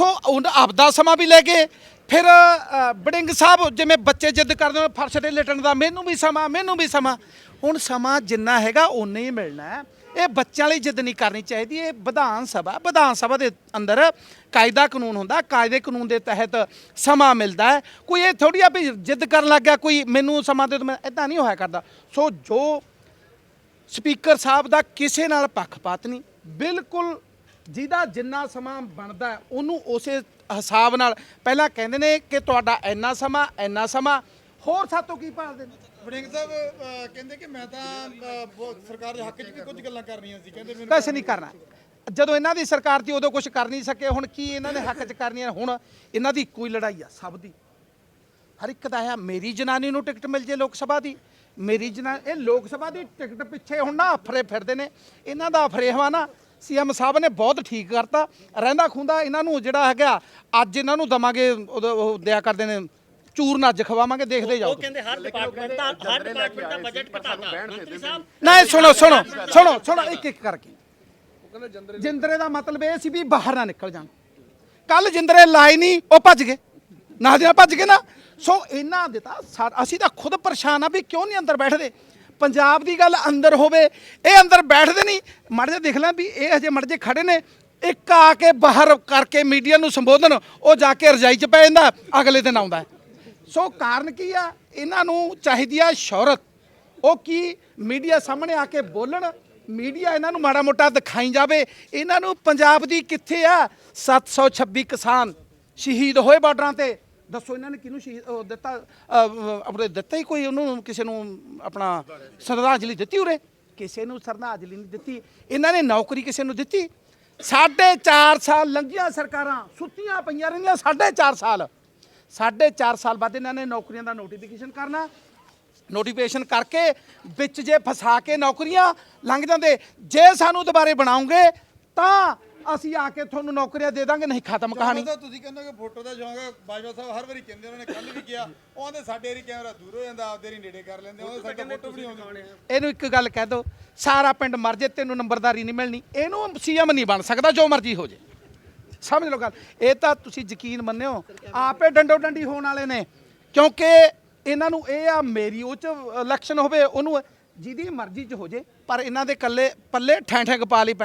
ਸੋ ਉਹ ਆਪਦਾ ਸਮਾਂ ਵੀ ਲੈ ਗਏ। ਫਿਰ ਅ, ਬੜਿੰਗ ਸਾਹਿਬ ਜਿਵੇਂ ਬੱਚੇ ਜਿੱਦ ਕਰਦੇ ਨੇ ਫਰਸ਼ ਤੇ ਲੇਟਣ ਦਾ ਮੈਨੂੰ ਵੀ ਸਮਾਂ ਮੈਨੂੰ ਵੀ ਸਮਾਂ। ਹੁਣ ਸਮਾਂ ਜਿੰਨਾ ਹੈਗਾ ਓਨਾ ਹੀ ਮਿਲਣਾ ਹੈ। ਇਹ ਬੱਚਿਆਂ ਲਈ ਜਿੱਦ ਨਹੀਂ ਕਰਨੀ ਚਾਹੀਦੀ ਇਹ ਵਿਧਾਨ ਸਭਾ। ਵਿਧਾਨ ਸਭਾ ਦੇ ਅੰਦਰ ਕਾਇਦਾ ਕਾਨੂੰਨ ਹੁੰਦਾ ਕਾਇਦੇ ਕਾਨੂੰਨ ਦੇ ਤਹਿਤ ਸਮਾਂ ਮਿਲਦਾ ਹੈ। ਕੋਈ ਇਹ ਥੋੜੀ ਆ ਵੀ ਜਿੱਦ ਕਰਨ ਲੱਗ ਗਿਆ ਕੋਈ ਮੈਨੂੰ ਸਮਾਂ ਦੇ ਦੋ ਮੈਂ ਇਦਾਂ ਨਹੀਂ ਹੋਇਆ ਕਰਦਾ। ਸੋ ਜੋ ਸਪੀਕਰ ਸਾਹਿਬ ਦਾ ਕਿਸੇ ਨਾਲ ਪੱਖਪਾਤ ਨਹੀਂ ਬਿਲਕੁਲ ਜਿਹਦਾ ਜਿੰਨਾ ਸਮਾਂ ਬਣਦਾ ਉਹਨੂੰ ਉਸੇ ਹਿਸਾਬ ਨਾਲ ਪਹਿਲਾਂ ਕਹਿੰਦੇ ਨੇ ਕਿ ਤੁਹਾਡਾ ਇੰਨਾ ਸਮਾਂ ਇੰਨਾ ਸਮਾਂ। ਹੋਰ ਸਾਤੋਂ ਕੀ ਭਾਲਦੇ ਨੇ? ਵੜਿੰਗ ਸਾਹਿਬ ਅਹ, ਕਹਿੰਦੇ ਕਿ ਮੈਂ ਤਾਂ ਅਹ, ਬਹੁਤ ਸਰਕਾਰ ਦੇ ਹੱਕ 'ਚ ਵੀ ਕੁਝ ਗੱਲਾਂ ਕਰਨੀਆਂ ਸੀ। ਕਹਿੰਦੇ ਮੈਨੂੰ ਕੁਛ ਨਹੀਂ ਕਰਨਾ। ਜਦੋਂ ਇਹਨਾਂ ਦੀ ਸਰਕਾਰ ਸੀ ਉਦੋਂ ਕੁਝ ਕਰ ਨਹੀਂ ਸਕੇ। ਹੁਣ ਕੀ ਇਹਨਾਂ ਦੇ ਹੱਕ 'ਚ ਕਰਨੀਆਂ? ਹੁਣ ਇਹਨਾਂ ਦੀ ਇੱਕੋ ਹੀ ਲੜਾਈ ਆ ਸਭ ਦੀ। ਹਰ ਇੱਕ ਦਾ ਆ ਮੇਰੀ ਜਨਾਨੀ ਨੂੰ ਟਿਕਟ ਮਿਲ ਜੇ ਲੋਕ ਸਭਾ ਦੀ। ਮੇਰੀ ਜਨਾ ਇਹ ਲੋਕ ਸਭਾ ਦੀ ਟਿਕਟ ਪਿੱਛੇ ਹੁਣ ਨਾ ਅਫਰੇ ਫਿਰਦੇ ਨੇ। ਇਹਨਾਂ ਦਾ ਅਫਰੇਹਵਾ ਨਾ ਸੀਐਮ ਸਾਹਿਬ ਨੇ ਬਹੁਤ ਠੀਕ ਕਰਤਾ। ਰਹਿੰਦਾ ਖੁੰਦਾ ਇਹਨਾਂ ਨੂੰ ਜਿਹੜਾ ਹੈਗਾ ਅੱਜ ਇਹਨਾਂ ਨੂੰ ਦਵਾਂਗੇ ਦਿਆ ਕਰਦੇ ਨੇ ਚੂਰਨ ਅੱਜ ਖਵਾਵਾਂਗੇ ਦੇਖਦੇ ਜਾਓ। ਉਹ ਕਹਿੰਦੇ ਹਰ ਡਿਪਾਰਟਮੈਂਟ ਦਾ ਹਰ ਡਿਪਾਰਟਮੈਂਟ ਦਾ ਬਜਟ ਘਟਾਤਾ। ਮੰਤਰੀ ਸਾਹਿਬ ਨਹੀਂ ਸੁਣੋ ਸੁਣੋ ਸੁਣੋ ਸੁਣੋ ਇੱਕ ਇੱਕ ਕਰਕੇ। ਜਿੰਦਰੇ ਦਾ ਮਤਲਬ ਇਹ ਸੀ ਵੀ ਬਾਹਰ ਨਾ ਨਿਕਲ ਜਾਣ। ਕੱਲ ਜਿੰਦਰੇ ਲਾਏ ਨਹੀਂ ਉਹ ਭੱਜ ਗਏ। ਨਾ ਜਿਹੜਾ ਭੱਜ ਗਏ ਨਾ। ਸੋ ਇਹਨਾਂ ਦੇ ਤਾਂ ਸਾ- ਅਸੀਂ ਤਾਂ ਖੁਦ ਪਰੇਸ਼ਾਨ ਆ ਵੀ ਕਿਉਂ ਨਹੀਂ ਅੰਦਰ ਬੈਠਦੇ? ਪੰਜਾਬ ਦੀ ਗੱਲ ਅੰਦਰ ਹੋਵੇ, ਇਹ ਅੰਦਰ ਬੈਠਦੇ ਨਹੀਂ। ਮੜ ਜੇ ਦੇਖ ਲੈ ਵੀ ਇਹ ਹਜੇ ਮੜ ਜੇ ਖੜੇ ਨੇ। ਇੱਕ ਆ ਕੇ ਬਾਹਰ ਕਰਕੇ ਮੀਡੀਆ ਨੂੰ ਸੰਬੋਧਨ, ਉਹ ਜਾ ਕੇ ਰਜਾਈ 'ਚ ਪੈ ਜਾਂਦਾ, ਅਗਲੇ ਦਿਨ ਆਉਂਦਾ ਸੋ ਕਾਰਨ ਕੀ ਆ? ਇਹਨਾਂ ਨੂੰ ਚਾਹੀਦੀ ਆ ਸ਼ੌਹਰਤ। ਉਹ ਕੀ? ਮੀਡੀਆ ਸਾਹਮਣੇ ਆ ਕੇ ਬੋਲਣ। ਮੀਡੀਆ ਇਹਨਾਂ ਨੂੰ ਮਾੜਾ ਮੋਟਾ ਦਿਖਾਈ ਜਾਵੇ। ਇਹਨਾਂ ਨੂੰ ਪੰਜਾਬ ਦੀ ਕਿੱਥੇ ਆ? 726 ਕਿਸਾਨ ਸ਼ਹੀਦ ਹੋਏ ਬਾਰਡਰਾਂ ਤੇ। ਦੱਸੋ ਇਹਨਾਂ ਨੇ ਕਿਹਨੂੰ ਸ਼ਹੀਦ ਉਹ ਦਿੱਤਾ? ਅਹ, ਆਪਣੇ ਦਿੱਤਾ ਹੀ ਕੋਈ ਉਹਨੂੰ? ਕਿਸੇ ਨੂੰ ਆਪਣਾ ਸ਼ਰਧਾਂਜਲੀ ਦਿੱਤੀ ਉਰੇ? ਕਿਸੇ ਨੂੰ ਸ਼ਰਧਾਂਜਲੀ ਨਹੀਂ ਦਿੱਤੀ। ਇਹਨਾਂ ਨੇ ਨੌਕਰੀ ਕਿਸੇ ਨੂੰ ਦਿੱਤੀ? ਸਾਢੇ ਚਾਰ ਸਾਲ ਲੰਘੀਆਂ ਸਰਕਾਰਾਂ ਸੁੱਤੀਆਂ ਪਈਆਂ ਰਹਿੰਦੀਆਂ ਸਾਢੇ ਚਾਰ ਸਾਲ। ਸਾਢੇ ਚਾਰ ਸਾਲ ਬਾਅਦ ਇਹਨਾਂ ਨੇ ਨੌਕਰੀਆਂ ਦਾ ਨੋਟੀਫਿਕੇਸ਼ਨ ਕਰਨਾ। ਨੋਟੀਫਿਕੇਸ਼ਨ ਕਰਕੇ ਵਿੱਚ ਜੇ ਫਸਾ ਕੇ ਨੌਕਰੀਆਂ ਲੰਘ ਜਾਂਦੇ ਜੇ ਸਾਨੂੰ ਦੁਬਾਰੇ ਬਣਾਉਂਗੇ ਤਾਂ ਅਸੀਂ ਆ ਕੇ ਤੁਹਾਨੂੰ ਨੌਕਰੀਆਂ ਦੇ ਦਾਂਗੇ ਨਹੀਂ ਖਤਮ ਕਹਾਣੀ। ਸਾਹਿਬ ਤੁਸੀਂ ਕਹਿੰਦੇ ਹੋ ਕਿ ਫੋਟੋ ਦਾ ਸ਼ੌਂਕ ਹੈ ਬਾਜਵਾ ਸਾਹਿਬ ਹਰ ਵਾਰੀ ਕਹਿੰਦੇ ਉਹਨਾਂ ਨੇ ਕੱਲ ਵੀ ਕਿਹਾ ਉਹ ਆਂਦੇ ਸਾਡੇ ਏਰੀ ਕੈਮਰਾ ਦੂਰ ਹੋ ਜਾਂਦਾ ਆਪਦੇ ਏਰੀ ਨੇੜੇ ਕਰ ਲੈਂਦੇ ਉਹਦੇ ਸਾਡੇ ਫੋਟੋ ਵੀ ਨਹੀਂ ਆਉਂਦੀ। ਇਹਨੂੰ ਇੱਕ ਗੱਲ ਕਹਿ ਦੋ ਸਾਰਾ ਪਿੰਡ ਮਰ ਜੇ ਤੈਨੂੰ ਨੰਬਰਦਾਰੀ ਨਹੀਂ ਮਿਲਣੀ ਇਹਨੂੰ ਸੀਐਮ ਨਹੀਂ ਬਣ ਸਕਦਾ ਜੋ ਮਰਜ਼ੀ ਹੋ ਜੇ। ਸਮਝ ਲਓ ਗੱਲ ਇਹ ਤਾਂ ਤੁਸੀਂ ਯਕੀਨ ਮੰਨਿਓ ਆਪੇ ਡੰਡੋ ਡੰਡੀ ਹੋਣ ਵਾਲੇ ਨੇ ਕਿਉਂਕਿ ਇਹਨਾਂ ਨੂੰ ਇਹ ਆ ਮੇਰੀ ਉਹ ਚ ਇਲੈਕਸ਼ਨ ਹੋਵੇ ਉਹਨੂੰ ਜਿਹਦੀ ਮਰਜ਼ੀ ਚ ਹੋ ਜੇ ਪਰ ਇਹਨਾਂ ਦੇ ਕੱਲੇ ਪੱਲੇ ਠੈਂ ਠੈਂ ਗਪਾ ਲਈ